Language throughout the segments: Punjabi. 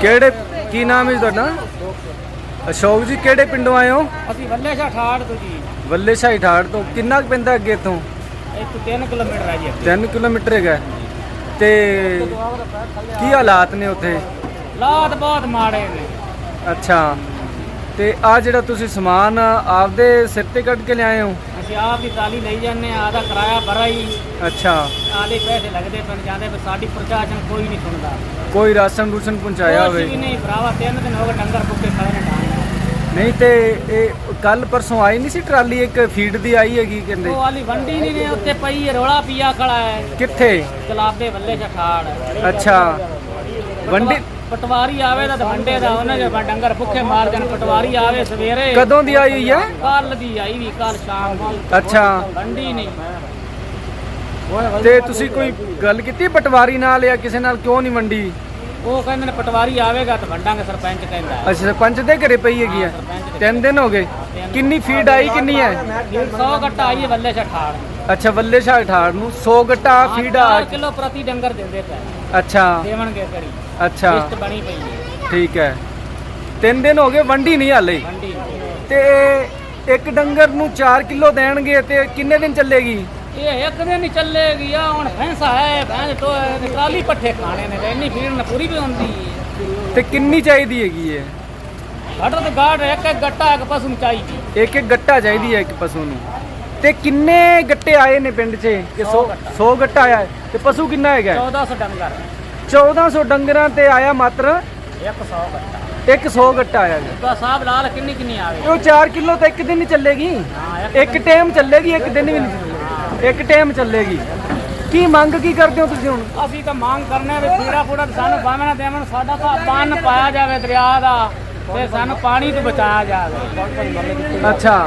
ਕਿਹੜੇ ਕੀ ਨਾਮ ਹੈ ਜੀ ਤੁਹਾਡਾ? ਅਸ਼ੋਕ ਜੀ ਕਿਹੜੇ ਪਿੰਡੋਂ ਆਏ ਹੋ? ਅਸੀਂ ਵੱਲੇ ਸ਼ਾ ਠਾੜ ਤੋਂ ਜੀ। ਵੱਲੇ ਸ਼ਾਹੀ ਠਾੜ ਤੋਂ। ਕਿੰਨਾ ਕੁ ਪੈਂਦਾ ਅੱਗੇ ਤੋਂ ਇੱਕ 3 ਕਿਲੋਮੀਟਰ ਹੈ ਜੀ 3 ਕਿਲੋਮੀਟਰ ਹੈਗਾ। ਤੇ ਕੀ ਹਾਲਾਤ ਨੇ ਉੱਥੇ? ਲਾਤ ਬਹੁਤ ਮਾੜੇ ਨੇ। ਅੱਛਾ। ਤੇ ਆ ਜਿਹੜਾ ਤੁਸੀਂ ਸਮਾਨ ਆਪਦੇ ਸਿਰ ਤੇ ਕੱਢ ਕੇ ਲਿਆਏ ਹੋ? ਅਸੀਂ ਆਪ ਦੀ ਟਾਲੀ ਲਈ ਜਾਂਦੇ ਆ ਆਦਾ ਕਿਰਾਇਆ ਭਰਾ ਹੀ। ਅੱਛਾ। ਆਦੇ ਪੈਸੇ ਲੱਗਦੇ ਪਿੰਡ ਜਾਂਦੇ ਪਰ ਸਾਡੀ ਪ੍ਰਸ਼ਾਸਨ ਕੋਈ ਨਹੀਂ ਸੁਣਦਾ। ਕੋਈ ਰਾਸ਼ਨ ਰੂਸ਼ਨ ਪਹੁੰਚਾਇਆ ਕੁਛ ਵੀ ਹੋਵੇ। ਨਹੀਂ ਭਰਾਵਾ ਤਿੰਨ ਦਿਨ ਹੋ ਗਏ ਡੰਗਰ ਕੁੱਤੇ ਖੜੇ ਨੇ ਡਾਂਗੇ ਨਹੀਂ ਤੇ ਇਹ ਕੱਲ ਪਰਸੋਂ ਆਈ ਨਹੀਂ ਸੀ ਟਰਾਲੀ ਇੱਕ ਫੀਡ ਦੀ ਆਈ ਹੈਗੀ ਕਹਿੰਦੇ। ਉਹ ਵਾਲੀ ਵੰਡੀ ਨਹੀਂ ਨੇ ਉੱਤੇ ਪਈ ਹੈ, ਰੌਲਾ ਪੀਆ ਖੜਾ ਹੈ। ਕਿੱਥੇ? ਚਲਾਬੇ ਵੱਲੇ ਸ਼ਾ ਠਾੜ ਅੱਛਾ। ਵੰਡੀ ਪਟਵਾਰੀ ਆਵੇ ਤਾਂ ਵੰਡੇ ਦਾ ਉਹਨਾਂ ਦੇ ਡੰਗਰ ਭੁੱਖੇ ਮਾਰ ਜਾਣ ਪਟਵਾਰੀ ਆਵੇ ਸਵੇਰੇ। ਕਦੋਂ ਦੀ ਆਈ ਹੋਈ ਹੈ? ਕੱਲ ਦੀ ਆਈ ਵੀ ਕੱਲ ਸ਼ਾਮ ਨੂੰ। ਅੱਛਾ। ਵੰਡੀ ਨਹੀਂ। ਤੇ ਤੁਸੀਂ ਕੋਈ ਗੱਲ ਕੀਤੀ ਪਟਵਾਰੀ ਨਾਲ ਜਾਂ ਕਿਸੇ ਨਾਲ? ਕਿਉਂ ਨਹੀਂ ਵੰਡੀ? ਉਹ ਕਹਿੰਦੇ ਨੇ ਪਟਵਾਰੀ ਆਵੇਗਾ ਤਾਂ ਵੰਡਾਂਗੇ ਸਰਪੰਚ ਕਹਿੰਦਾ। ਅੱਛਾ ਸਰਪੰਚ ਦੇ ਘਰੇ ਪਈ ਹੈਗੀ ਹੈ? ਤਿੰਨ ਦਿਨ ਹੋ ਗਏ। ਕਿੰਨੀ ਫੀਡ ਆਈ ਕਿੰਨੀ ਹੈ? 100 ਗੱਟਾ ਆਈ ਹੈ ਵੱਲੇ ਛਾ ਠਾੜ ਅੱਛਾ ਵੱਲੇ ਸ਼ਾਹ ਠਾੜ ਨੂੰ। 100 ਗੱਟਾ ਫੀਡ ਆ 4 ਕਿਲੋ ਪ੍ਰਤੀ ਡੰਗਰ ਦਿੰਦੇ ਪਏ। ਅੱਛਾ। ਦੇਵਣਗੇ ਕਰੀ ਅੱਛਾ। ਲਿਸਟ ਬਣੀ ਪਈ ਹੈ। ਠੀਕ ਹੈ। ਤਿੰਨ ਦਿਨ ਹੋ ਗਏ ਵੰਡੀ ਨਹੀਂ ਹਾਲੇ। ਵੰਡੀ ਤੇ ਇੱਕ ਡੰਗਰ ਨੂੰ 4 ਕਿਲੋ ਦੇਣਗੇ ਤੇ ਕਿੰਨੇ ਦਿਨ ਚੱਲੇਗੀ? ਇਹ ਇੱਕ ਦਿਨ ਹੀ ਚੱਲੇਗੀ ਆ ਹੁਣ ਫੈਂਸਾ ਹੈ ਭੈਂਸ ਟੋ ਟਰਾਲੀ ਪੱਠੇ ਖਾਣੇ ਨੇ ਤੇ ਇੰਨੀ ਫੀਡ ਨਾ ਪੂਰੀ ਵੀ ਹੁੰਦੀ ਤੇ ਕਿੰਨੀ ਚਾਹੀਦੀ ਹੈਗੀ ਹੈ ਸਾਡਾ ਤੇ ਗਾੜ ਇੱਕ ਇੱਕ ਗੱਟਾ ਇੱਕ ਪਸ਼ੂ ਨੂੰ ਚਾਹੀਦੀ ਇੱਕ ਇੱਕ ਗੱਟਾ ਚਾਹੀਦੀ ਹੈ ਇੱਕ ਪਸ਼ੂ ਨੂੰ। ਤੇ ਕਿੰਨੇ ਗੱਟੇ ਆਏ ਨੇ ਪਿੰਡ 'ਚ? ਕਿ 100 100 ਗੱਟਾ। ਆਇਆ। ਹੈ? ਤੇ ਪਸ਼ੂ ਕਿੰਨਾ ਹੈਗਾ? 1400 ਡੰਗਰ। 1400 ਡੰਗਰਾਂ ਤੇ ਆਇਆ ਮਾਤਰ? 100 ਗੱਟਾ। ਇੱਕ 100 ਗੱਟਾ ਆਇਆ ਜੀ। ਤਾਂ ਸਾਹਿਬ ਲਾਲ ਕਿੰਨੀ ਕਿੰਨੀ ਆਵੇ? ਤੇ ਉਹ 4 ਕਿਲੋ ਤਾਂ ਇੱਕ ਦਿਨ ਹੀ ਚੱਲੇਗੀ? ਹਾਂ ਇੱਕ ਟਾਈਮ ਚੱਲੇਗੀ। ਇੱਕ ਦਿਨ ਵੀ ਨਹੀਂ ਚੱਲੇਗੀ? ਇੱਕ ਟਾਈਮ ਚੱਲੇਗੀ। ਕੀ ਮੰਗ ਕੀ ਕਰਦੇ ਹੋ ਤੁਸੀਂ ਹੁਣ? ਅਸੀਂ ਤਾਂ ਮੰਗ ਕਰਨੇ ਵੀ ਪੂਰਾ ਪੂਰਾ ਸਾਨੂੰ ਬਾਵਣਾ ਦੇਵਣ ਸਾਡਾ ਤਾਂ ਬੰਨ ਪਾਇਆ ਜਾਵੇ ਦਰਿਆ ਦਾ। ਤੇ ਸਾਨੂੰ ਪਾਣੀ ਤੋਂ ਬਚਾਇਆ ਜਾਵੇ। ਅੱਛਾ।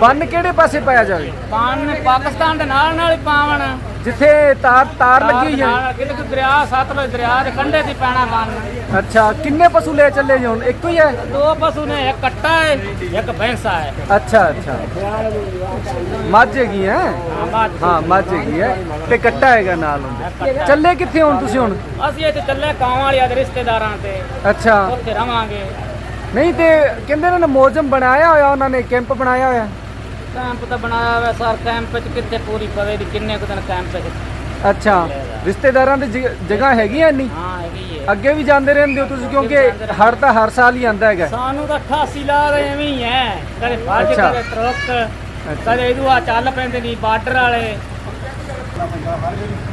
ਬੰਨ ਕਿਹੜੇ ਪਾਸੇ ਪਾਇਆ ਜਾਵੇ? ਬੰਨ ਪਾਕਿਸਤਾਨ ਦੇ ਨਾਲ ਨਾਲ ਹੀ ਪਾਵਣ। ਜਿੱਥੇ ਤਾਰ ਤਾਰ ਲੱਗੀ ਹੋਈ ਹੈ। ਕਿਤੇ ਦਰਿਆ ਸਤਲੁਜ ਦਰਿਆ ਦੇ ਕੰਢੇ ਤੇ ਪੈਣਾ ਬੰਨ। ਅੱਛਾ ਕਿੰਨੇ ਪਸ਼ੂ ਲੈ ਚੱਲੇ ਜੀ ਹੁਣ? ਇੱਕੋ ਹੀ ਹੈ? ਦੋ ਪਸ਼ੂ ਨੇ ਇੱਕ ਕੱਟਾ ਹੈ ਇੱਕ ਭੈਂਸਾ ਹੈ। ਅੱਛਾ ਅੱਛਾ। ਮੱਝ ਹੈਗੀ ਹੈ? ਹਾਂ, ਮੱਝ। ਹੈਗੀ ਹੈ ਤੇ ਕੱਟਾ ਹੈਗਾ ਨਾਲ ਉਹਦੇ ਚੱਲੇ ਕਿੱਥੇ ਹੁਣ ਤੁਸੀਂ ਹੁਣ? ਅਸੀਂ ਇੱਥੇ ਚੱਲੇ ਕਾਵਾਂ ਵਾਲਿਆਂ ਦੇ ਰਿਸ਼ਤੇਦਾਰਾਂ ਤੇ। ਅੱਛਾ। ਉੱਥੇ ਰਵਾਂਗੇ। ਨਹੀਂ ਤੇ ਕਹਿੰਦੇ ਨੇ ਮੋਜਮ ਬਣਾਇਆ ਹੋਇਆ ਉਹਨਾਂ ਨੇ ਕੈਂਪ ਬਣਾਇਆ ਹੋਇਆ। ਕੈਂਪ ਤਾਂ ਬਣਾਇਆ ਹੋਇਆ ਸਰ ਕੈਂਪ 'ਚ ਕਿੱਥੇ ਪੂਰੀ ਪਵੇ ਦੀ ਕਿੰਨੇ ਕੁ ਦਿਨ ਕੈਂਪ 'ਚ। ਅੱਛਾ ਰਿਸ਼ਤੇਦਾਰਾਂ ਦੀ ਜ- ਜਗ੍ਹਾ ਹੈਗੀ ਐ ਨਹੀਂ ਹਾਂ ਹੈਗੀ ਹੈ ਅੱਗੇ ਵੀ ਜਾਂਦੇ ਰਹਿੰਦੇ ਹੋ ਤੁਸੀਂ ਕਿਉਂਕਿ ਹੜ ਤਾਂ ਹਰ ਸਾਲ ਹੀ ਆਂਦਾ ਹੈਗਾ। ਸਾਨੂੰ ਤਾਂ 88 ਲਾ ਰਹੇ ਐਵੇਂ ਹੀ ਹੈ ਕਦੇ ਫੱਜ ਅੱਛਾ। ਕਦੇ ਟਰੱਕ ਕਦੇ ਇਹਦੂ ਆ ਚੱਲ ਪੈਂਦੇ ਨਹੀਂ ਬਾਰਡਰ ਵਾਲੇ।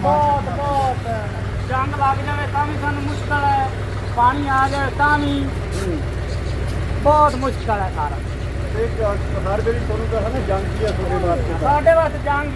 ਬਹੁਤ ਬਹੁਤ। ਜੰਗ ਲੱਗ ਜਾਵੇ ਤਾਂ ਵੀ ਸਾਨੂੰ ਮੁਸ਼ਕਲ ਹੈ ਪਾਣੀ ਆ ਜਾਵੇ ਤਾਂ ਵੀ। ਬਹੁਤ ਮੁਸ਼ਕਲ ਹੈ ਸਾਰਾ। ਹਰ ਵਾਰੀ ਤੁਹਾਨੂੰ ਤਾਂ ਹੈ ਨਾ ਜੰਗ ਕੀ ਆ ਤੁਹਾਡੇ ਵਾਸਤੇ ਤਾਂ। ਸਾਡੇ ਵਾਸਤੇ ਜੰਗ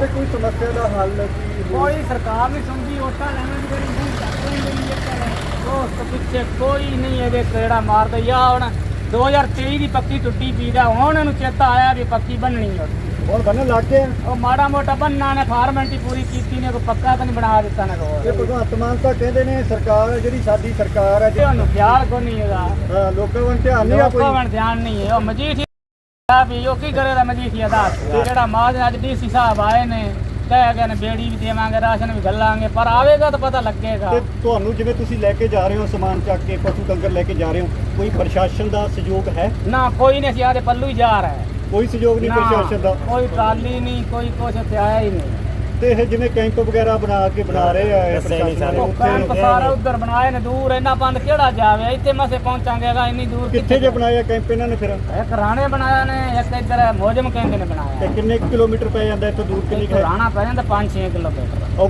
ਤੇ ਕੋਈ ਸਮੱਸਿਆ ਦਾ ਹੱਲ ਕੀ ਹੋ ਕੋਈ ਸਰਕਾਰ ਨਹੀਂ ਸੁਣਦੀ ਵੋਟਾਂ ਲੈਣ ਦੀ ਜਿਹੜੀ ਮੂੰਹ ਚੱਕ ਲੈਂਦੀ ਹੈ ਦੋਸਤ ਪਿੱਛੇ ਕੋਈ ਨਹੀਂ ਇਹਦੇ ਕਿਹੜਾ ਮਾਰਦਾ। ਯਾ ਹੁਣ 2023 ਦੀ ਪੱਕੀ ਟੁੱਟੀ ਪੀਦਾ ਹੁਣ ਇਹਨੂੰ ਚੇਤਾ ਆਇਆ ਵੀ ਪੱਕੀ ਬੰਨਣੀ ਹੈ। ਹੁਣ ਬੰਨਣ ਲੱਗ ਗਏ ਆ। ਉਹ ਮਾੜਾ ਮੋਟਾ ਬੰਨਾ ਨੇ ਫਾਰਮੈਲਿਟੀ ਪੂਰੀ ਕੀਤੀ ਨੇ ਕੋਈ ਪੱਕਾ ਤਾਂ ਨਹੀਂ ਬਣਾ ਦਿੱਤਾ ਨੇ ਇਹ ਭਗਵੰਤ ਮਾਨ ਤਾਂ ਕਹਿੰਦੇ ਨੇ ਸਰਕਾਰ ਹੈ ਜਿਹੜੀ ਸਾਡੀ ਸਰਕਾਰ ਹੈ ਤੇ ਉਹਨੂੰ ਖਿਆਲ ਕੋ ਨਹੀਂ ਇਹਦਾ ਹਾਂ, ਲੋਕਾਂ ਵੱਲ ਧਿਆਨ ਨਹੀਂ ਆ ਲੋਕਾਂ ਕੋਈ। ਵੱਲ ਧਿਆਨ ਨਹੀਂ ਹੈ। ਉਹ ਮਜੀਠੀ ਆ ਵੀ ਉਹ ਕੀ ਕਰੇਗਾ ਮਜੀਠੀ ਦਾ? ਜਿਹੜਾ ਮਾਜ ਅੱਜ ਡੀਸੀ ਸਾਹਿਬ ਆਏ ਨੇ ਕਹਿ ਗਏ ਨੇ ਬੇੜੀ ਵੀ ਦੇਵਾਂਗੇ ਰਾਸ਼ਨ ਵੀ ਗੱਲਾਂਗੇ ਪਰ ਆਵੇਗਾ ਤਾਂ ਪਤਾ ਲੱਗੇਗਾ। ਤੇ ਤੁਹਾਨੂੰ ਜਿਵੇਂ ਤੁਸੀਂ ਲੈ ਕੇ ਜਾ ਰਹੇ ਹੋ ਸਮਾਨ ਚੱਕ ਕੇ ਪਸ਼ੂ ਡੰਗਰ ਲੈ ਕੇ ਜਾ ਰਹੇ ਹੋ ਕੋਈ ਪ੍ਰਸ਼ਾਸਨ ਦਾ ਸਹਿਯੋਗ ਹੈ? ਨਾ ਕੋਈ ਨਹੀਂ ਅਸੀਂ ਆਦੇ ਪੱਲੂ ਹੀ ਜਾ ਰਹੇ ਕੋਈ ਸਹਿਯੋਗ ਨਹੀਂ ਨਾ, ਪ੍ਰਸ਼ਾਸਨ ਦਾ। ਕੋਈ ਟਰਾਲੀ ਨਹੀਂ ਕੋਈ ਕੁਛ ਇੱਥੇ ਆਇਆ ਹੀ ਨਹੀਂ। ਤੇ ਇਹ ਜਿਵੇਂ ਕੈਂਪ ਵਗੈਰਾ ਬਣਾ ਕੇ ਬਣਾ ਰਹੇ ਆ ਇਹ ਪ੍ਰਸ਼ਾਸਨ ਵਾਲੇ ਉਹ ਕੈਂਪ ਉੱਥੇ ਸਾਰਾ ਉਧਰ ਬਣਾਏ ਨੇ ਦੂਰ ਇੰਨਾ ਬੰਦ ਕਿਹੜਾ ਜਾਵੇ? ਇੱਥੇ ਮਸੇ ਪਹੁੰਚਾਂਗੇਗਾ ਇੰਨੀ ਦੂਰ ਕਿੱਥੇ ਜੇ ਬਣਾਇਆ ਕੈਂਪ ਇਹਨਾਂ ਨੇ ਫਿਰ? ਇੱਕ ਰਾਣੇ ਬਣਾਇਆ ਨੇ ਇੱਕ ਇੱਧਰ ਮੋਜਮ ਕਹਿੰਦੇ ਨੇ ਤੇ ਬਣਾਇਆ ਕਿੰਨੇ ਕੁ ਕਿਲੋਮੀਟਰ ਪੈ ਜਾਂਦਾ ਇੱਥੋਂ ਦੂਰ ਕਿੰਨੀ ਕੁ ਹੈ? ਰਾਣਾ ਪੈ ਜਾਂਦਾ 5-6 ਕਿਲੋਮੀਟਰ।